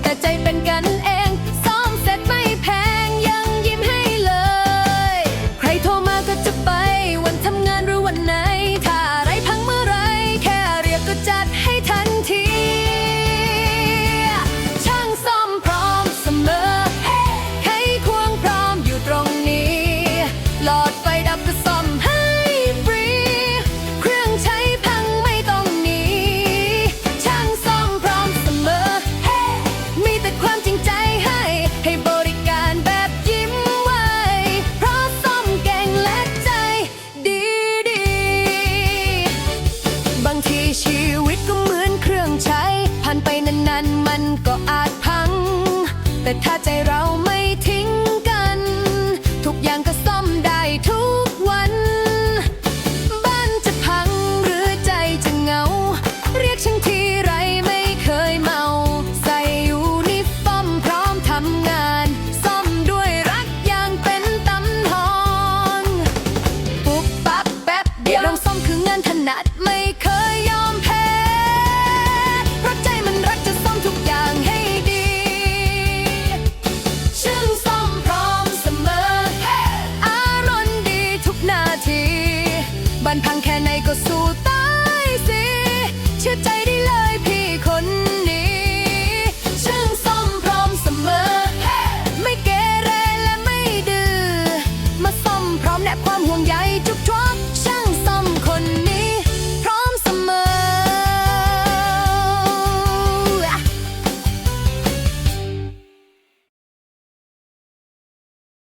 แต่ใจเป็นกันเองซ้อมเสร็จไม่แพงยังยิ้มให้เลย ใครโทรมาก็จะไปวันทำงานหรือวันไหนถ้า แต่ถ้าใจเราไม่ทิ้งกัน ทุกอย่างก็ซ่อมได้ทุกวัน บ้านจะพังหรือใจจะเหงา เรียกฉันทีไรไม่เคยเมา ใส่ยูนิฟอร์มพร้อมทำงาน ซ่อมด้วยรักอย่างเป็นตำทอง ปุ๊บปั๊บแป๊บเดียวเราซ่อมคืองานถนัดไม่เคย ฟันพังแค่ไหนก็สู้ตายสิเชื่อใจ